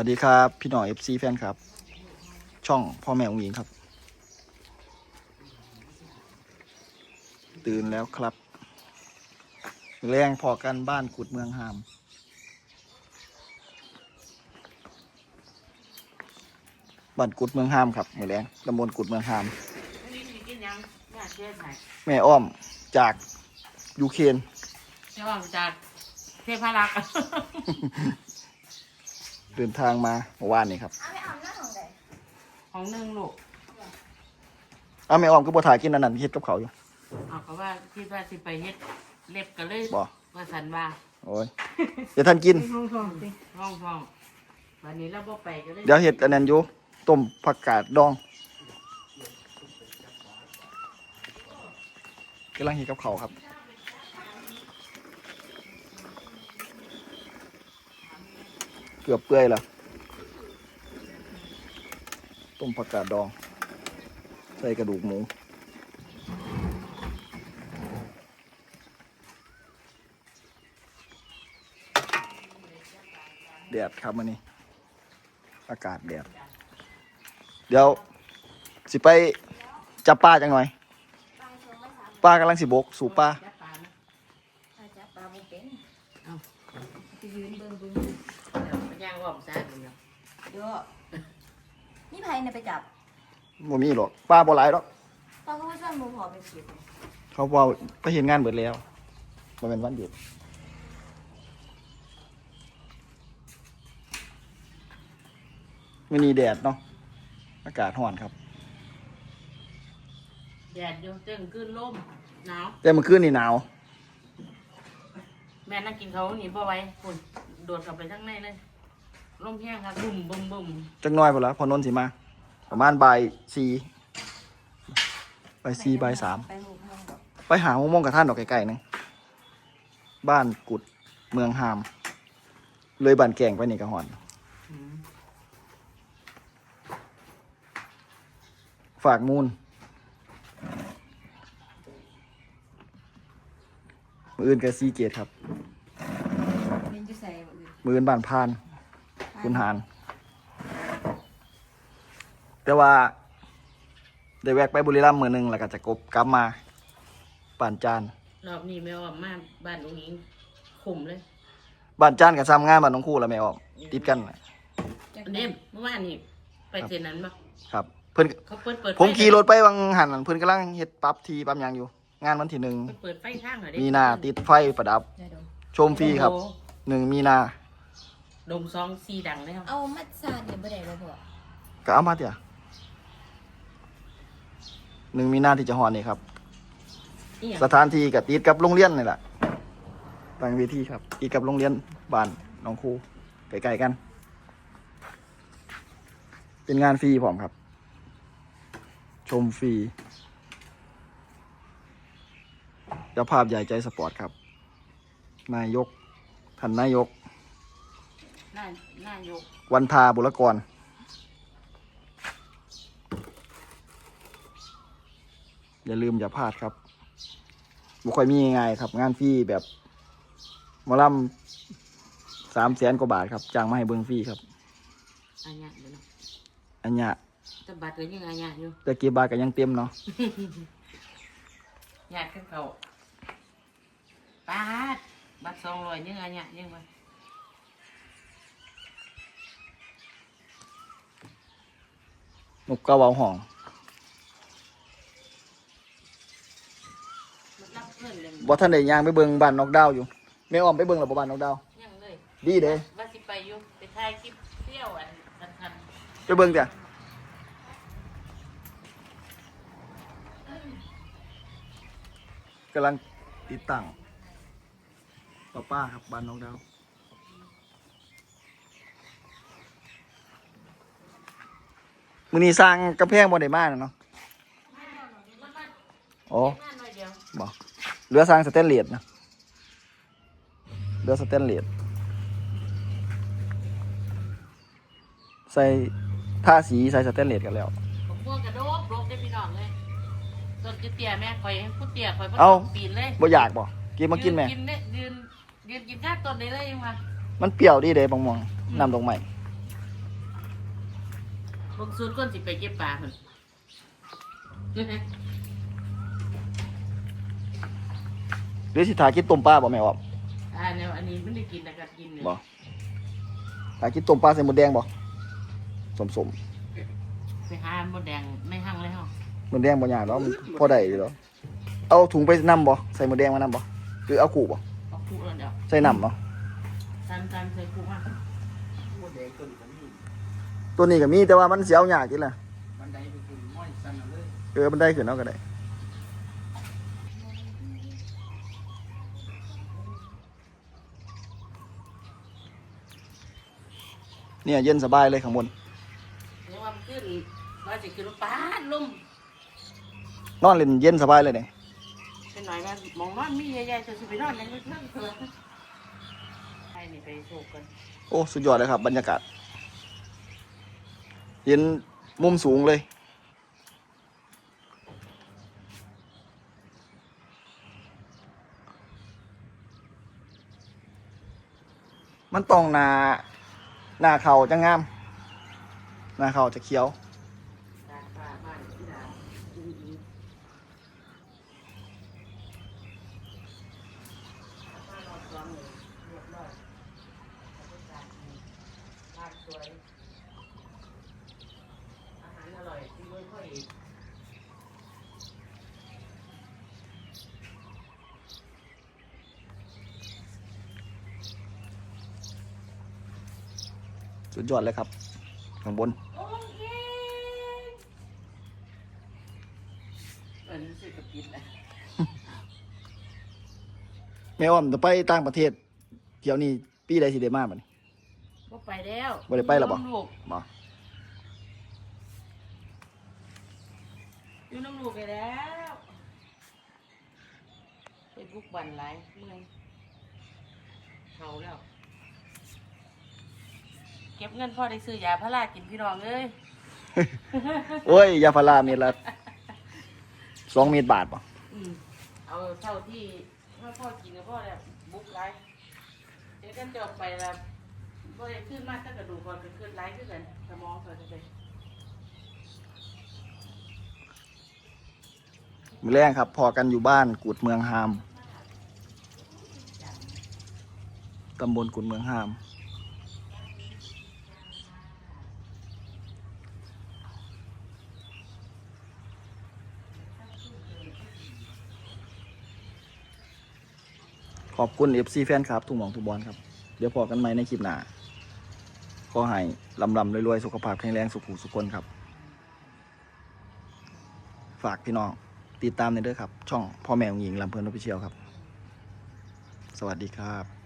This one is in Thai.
วัสดีครับ พี่หน่อย FC แฟนครับ ช่องพ่อแม่องหญิงครับ ตื่นแล้วครับ แรงพอกันบ้านกุดเมืองหาม บ้านกุดเมืองหามครับมือแรงตำบลกุดเมืองหาม แม่อ้อมจากยูเครนระหว่างจากเทพารักษ์ เดินทางมาเมื่อวานนี้ครับเอาไม่เอาหน้าของใดของหนึ่งลูกอ้าวแม่อ้อมก็บ่ถ่ายกินอันนั้นเฮ็ดกับเขาวอยู่ เอาก็ว่าคิดว่าสิไปเฮ็ดเล็บกันเลยบ่ ว่าสันว่าโอ้ยเดี๋ยวท่านกิน ห้องห้องสิห้องห้องวันนี้เราบ่ไปก็เลยเดี๋ยวเห็ดอันนั้นอยู่ต้มผักกาดดองกำลังเห็ดกับเขาวครับ กือบเปื่อยล้วต้มผักกาดดอง ใส่กระดูกหมูแดดครับมันนี้อากาศแดดเดี๋ยว สิไปจับปลาจังหน่อยปลาชงปลากำลังสิบก สู่ปลาจับปลานะปลาจับปลาบุเป็น เอา ไปยืนเบิ่งเบิ่ง เดี๋ยวไปย่างอ้อมซ่าดูเนาะ เยอะ นี่ไผ่เนี่ยไปจับบ่มีหรอกปลาบ่หลายหรอกปลาเขาไม่ชอบหมูหอไปเก็บเลยเขาว่าไปเห็นงานเบิดแล้วมันเป็นวันหยุดมันนี้แดดเนาะอากาศร้อนครับ แดดอยู่เต้นขึ้นลมหนาวแต่เมื่อคืนนี่หนาว แม่นั่งกินเขาวหนีบ่ไหว้คนโดดกลับไปทั้งในเลย ลมแห้งครับบุ่มบุ่มบุ่มจักหน้อยพอละพอนนท์สิมา ประมาณบ่ายสี่บ่ายสี่บ่ายสามไปหมูห้องบอกไปหาโมงกับท่านดอกไก่ๆหนึงบ้านกุดเมืองหาม เลยบ้านแก่งไปนี่กระหอน อืมฝากมูลมืออื่นกับซีเกตครับเป็นจุใส่บ่อื่นมืออื่นบ้านพาน คุณหาน แต่ว่าได้แวกไปบุรีรัมย์มือหนึงแล้วก็จะกบกลับมาป่านจานรอบนี้แม่ออกมาบ้านอุ้งอิงขุมเลยบ้านจานกับซ้ำงานบ้านน้องคู่แล้วแม่ออกติดกันน่ะจักอันนี้เมื่อวานนี่ไปเจนนั้นปะครับ เพิ่นเขาเปิดเปิดไฟผมขี่รถไปวังหันนั่นเพิ่นกำลังเฮ็ดปรั๊บทีปั๊มหยางอยู่ งานวันที่หนึ่งเปิดเปิดไฟทางเหรอเด็มีนาติดไฟประดับ ได้ดมชมฟรีครับหนึ่งมีนา ดมซองซีดังเลยครับ เอามัดซานเนี่ยบ่ได้บ่พอก็เอามาเถอะหนึ่งมีนาที่จะหอนนี่ครับ นี่สถานที่กับติดกับโรงเรียนนี่แหละตั้งเวทีครับติดกับโรงเรียนบ้านหน้องครูใกล้ๆกัน เป็นงานฟรีผมครับ ชมฟรีเจ้าภาพใหญ่ใจสปอร์ตครับ นายกท่านนายกห น้าหน้ายกวันทาบุรกร อย่าลืมอย่าพลาดครับบุค่อยมีง่ายๆครับ งานฟรีแบบหมอลำสามแสนกว่าบาทครับจ้างมาให้เบิ้งฟรีครับอันเนี้ยเดี๋ยวนะอันเนี้ยจะบัตรก็ยังอันเนี้ยอยู่แต่กี่บาทก็ยังเต็มเนาะญาติขึ้นเขาปาดบัตรสองร้อยยังอันเนี้ยยังวะ นกกระเวาห้องมันรับเพื่อท่านได้ย่างไปเบิ่งบ้านนอกดาวอยู่แม่อ้อมไปเบิ่งแล้วบ่บ้านนอกดาวยังเลยดีเด้ว่าสิไปอยู่ไปถ่ายคลิปเที่ยวอันทันทันไปเบิ่งจ้ะกำลังติดตั้งป้าป้าครับบ้านนอกดาว มื้อนี้สร้างกำแพงบ่ได้มาน่ะเนาะอ๋องานหน่อยเดียวบ่เรือสร้างสแตนเลสนะเรือสแตนเลสใส่ท่าสีใส่สแตนเลสกันแล้วผมพวกกระโดดโรคได้พี่น้องเลยต้นจะเตี้ยแม่คอยให้ผู้เตี้ยคอยบ่เอ้าต้องปีนเลยบ่อยากบ่กินมากินแม่ยืนกินเนี่ยยืนยืนกินข้าวต้นได้เลยยังวะมันเปรี้ยวดีเด้บางมองน้ำตรงใหม่ม บางส่วนก้นสิไปเก็บปลาเพิ่นหรือสิทากินต้มปลาบ่แม่ออมอ่าแนวอันนี้ไม่ได้กินนะกักินเนี่ยบ่ทากินต้มปลาใส่หมดแดงบ่สมสมไปหาหมดแดงในห้างเลยเหรอๆหมดแดงบ่ยากเนาะมันพอได้อยู่แล้วเอาถุงไปนำบ่ใส่หมดแดงมานำบ่หรือเอากูบ่เอาคู่แล้วเดี๋ยวใส่น้ำเนาะตันตันใส่คู่มา หมดแดงตัวนี้ก็มี ตัวนี้ก็มีแต่ว่ามันสิเอายากจิล่ะบันไดไปขึ้นม้อยสั่นเอาเลยเออมันได้ขึ้นเอาก็ได้เนี่ยเย็นสบายเลยข้างบนเดี๋ยวว่ามันขึ้นว่าจะขึ้นรถป้าดลมนอนเล่นเย็นสบายเลยเนี่ยเป็นหน่อยว่ามองนอนมีใหญ่ๆจะสิไปนอนในมือนั่งเถอะใครนี่ไปโศกกัน โอ้ สุดยอดเลยครับบรรยากาศ เห็นมุมสูงเลย มันต้องหนาหนาเขาจะงาม หนาเขาจะเขียวสวย อร่อยที่เมืองพ่อเอกสุดยอดเลยครับข้างบนโอเคเออรู้สึกกับกินแหละแม่อ้อมจะไปต่างประเทศเที่ยวนี้ปีใดสิได้มาบัดนี้บ่ไปแล้วบ่ได้ไปแล้วบ่อยู่น้ำลูกบ่ อยู่น้ำลูกไปแล้วไปบุกบันไรเมื่อยเขาแล้ว เก็บเงินพ่อได้ซื้อยาพารากินพี่น้องเอ้ยโอ้ย ยาพาราเม็ดละสองเม็ดบาทบ่อืมเอาเท่าที่ว่าพ่อกินกับพ่อแล้วบุกไรเดี๋ยวกันจะออกไปแล้วพ่ได้ขึ้นมากถ้ากระดูกก่อนก็ขึ้นไรขึ้นกันสมองก่อนจะไป มือแรงครับ พอกันอยู่บ้านกุดเมืองฮาม ตำบลกุดเมืองฮาม ขอบคุณ FC แฟนครับ ทุกหมองทุกบอลครับ เดี๋ยวพอกันใหมในคลิปหน้าขอให้ลำลำรวยๆ สุขภาพแข็งแรงสุขุสุขคนครับ ฝากพี่น้อง ติดตามในเด้อครับ ช่องพ่อแม่หญิงลำเพลินอพิเชียวครับ สวัสดีครับ